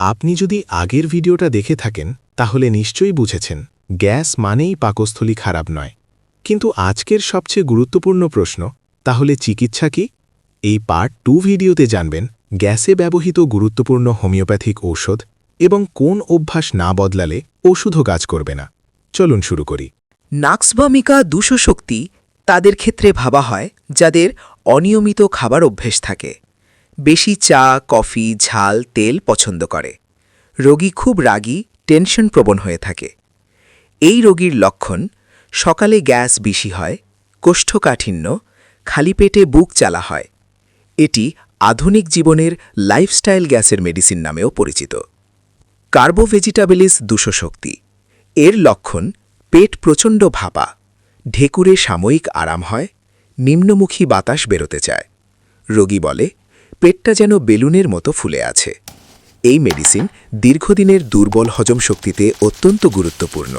আপনি যদি আগের ভিডিওটা দেখে থাকেন, তাহলে নিশ্চয়ই বুঝেছেন, গ্যাস মানেই পাকস্থলী খারাপ নয়। কিন্তু আজকের সবচেয়ে গুরুত্বপূর্ণ প্রশ্ন, তাহলে চিকিৎসা কি? এই পার্ট টু ভিডিওতে জানবেন, গ্যাসে ব্যবহৃত গুরুত্বপূর্ণ হোমিওপ্যাথিক ঔষধ এবং কোন অভ্যাস না বদলালে ওষুধও কাজ করবে না। চলুন শুরু করি। নাক্সবামিকা দুশো শক্তি তাদের ক্ষেত্রে ভাবা হয়, যাদের অনিয়মিত খাবার অভ্যেস থাকে। বেশি চা, কফি, ঝাল, তেল পছন্দ করে। রোগী খুব রাগী টেনশন প্রবণ হয়ে থাকে। এই রোগীর লক্ষণ, সকালে গ্যাস বেশি হয়, কোষ্ঠকাঠিন্য, খালি পেটে বুক চালা হয়। এটি আধুনিক জীবনের লাইফস্টাইল গ্যাসের মেডিসিন নামেও পরিচিত। কার্বোভেজিটাবেলিস দুশো শক্তি। এর লক্ষণ, পেট প্রচণ্ড ভাপা, ঢেকুরে সাময়িক আরাম হয়, নিম্নমুখী বাতাস বেরোতে চায়। রোগী বলে পেটটা যেন বেলুনের মতো ফুলে আছে। এই মেডিসিন দীর্ঘদিনের দুর্বল হজম শক্তিতে অত্যন্ত গুরুত্বপূর্ণ।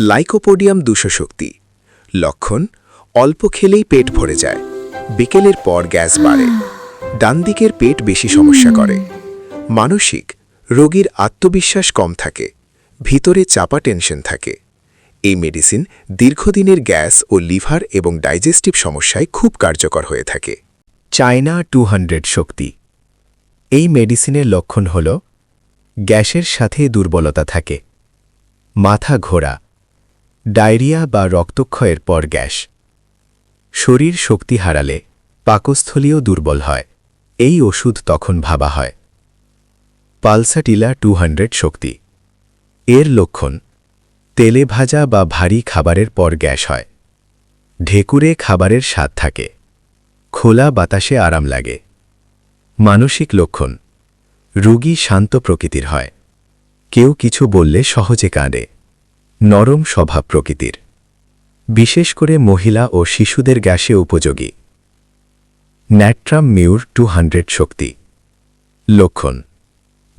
লাইকোপোডিয়াম দুশো শক্তি। লক্ষণ অল্প খেলেই পেট ভরে যায়। বিকেলের পর গ্যাস বাড়ে। ডান দিকের পেট বেশি সমস্যা করে। মানসিক রোগীর আত্মবিশ্বাস কম থাকে। ভিতরে চাপা টেনশন থাকে। এই মেডিসিন দীর্ঘদিনের গ্যাস ও লিভার এবং ডাইজেস্টিভ সমস্যায় খুব কার্যকর হয়ে থাকে। চায়না টু শক্তি। এই মেডিসিনের লক্ষণ হল, গ্যাসের সাথে দুর্বলতা থাকে, মাথা ঘোরা, ডায়রিয়া বা রক্তক্ষয়ের পর গ্যাস। শরীর শক্তি হারালে পাকস্থলীও দুর্বল হয়, এই ওষুধ তখন ভাবা হয়। পালসাটিলা টু শক্তি। এর লক্ষণ, তেলে ভাজা বা ভারী খাবারের পর গ্যাস হয়, ঢেকুরে খাবারের স্বাদ থাকে। খোলা বাতাসে আরাম লাগে। মানসিক লক্ষণ। রুগী শান্ত প্রকৃতির হয়। কেউ কিছু বললে সহজে কাঁদে। নরম স্বভাব প্রকৃতির। বিশেষ করে মহিলা ও শিশুদের গ্যাসে উপযোগী। ন্যাট্রাম মিউর টু শক্তি। লক্ষণ।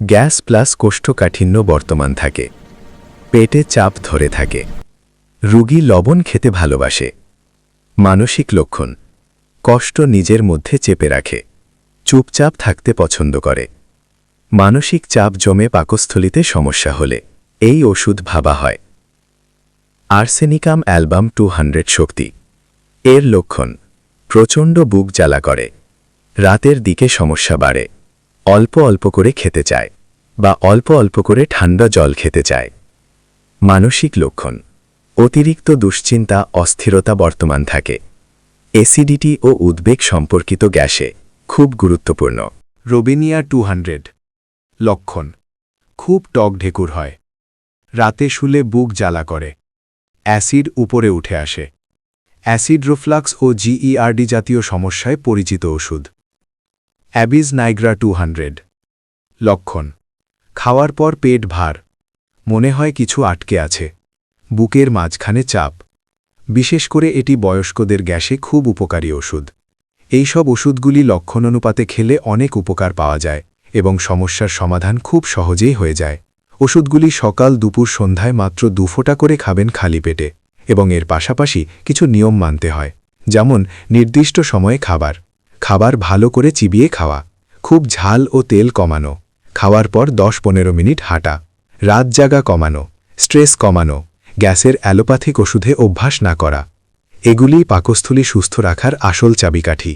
গ্যাস প্লাস কোষ্ঠকাঠিন্য বর্তমান থাকে। পেটে চাপ ধরে থাকে। রুগী লবণ খেতে ভালোবাসে। মানসিক লক্ষণ। কষ্ট নিজের মধ্যে চেপে রাখে, চুপচাপ থাকতে পছন্দ করে। মানসিক চাপ জমে পাকস্থলিতে সমস্যা হলে এই ওষুধ ভাবা হয়। আর্সেনিকাম অ্যালবাম টু শক্তি। এর লক্ষণ, প্রচণ্ড বুক জ্বালা করে, রাতের দিকে সমস্যা বাড়ে, অল্প অল্প করে খেতে চায় বা অল্প অল্প করে ঠান্ডা জল খেতে চায়। মানসিক লক্ষণ, অতিরিক্ত দুশ্চিন্তা, অস্থিরতা বর্তমান থাকে। এসিডিটি ও উদ্বেগ সম্পর্কিত গ্যাসে খুব গুরুত্বপূর্ণ। রোবিনিয়া টু লক্ষণ। খুব টক ঢেকুর হয়। রাতে শুলে বুক জ্বালা করে। অ্যাসিড উপরে উঠে আসে। অ্যাসিড রোফ্লাক্স ও জিইআরডি জাতীয় সমস্যায় পরিচিত ওষুধ। অ্যাবিজ নাইগ্রা টু লক্ষণ। খাওয়ার পর পেট ভার। মনে হয় কিছু আটকে আছে। বুকের মাঝখানে চাপ। বিশেষ করে এটি বয়স্কদের গ্যাসে খুব উপকারী ওষুধ। এই সব ওষুধগুলি লক্ষণ অনুপাতে খেলে অনেক উপকার পাওয়া যায় এবং সমস্যার সমাধান খুব সহজেই হয়ে যায়। ওষুধগুলি সকাল দুপুর সন্ধ্যায় মাত্র দুফোটা করে খাবেন খালি পেটে এবং এর পাশাপাশি কিছু নিয়ম মানতে হয়, যেমন নির্দিষ্ট সময়ে খাবার খাবার ভালো করে চিবিয়ে খাওয়া, খুব ঝাল ও তেল কমানো, খাওয়ার পর দশ পনেরো মিনিট হাঁটা, রাত জাগা কমানো, স্ট্রেস কমানো গ্যাসের অ্যালোপ্যাথিক ওষুধে অভ্যাস না করা। এগুলিই পাকস্থলী সুস্থ রাখার আসল চাবিকাঠি।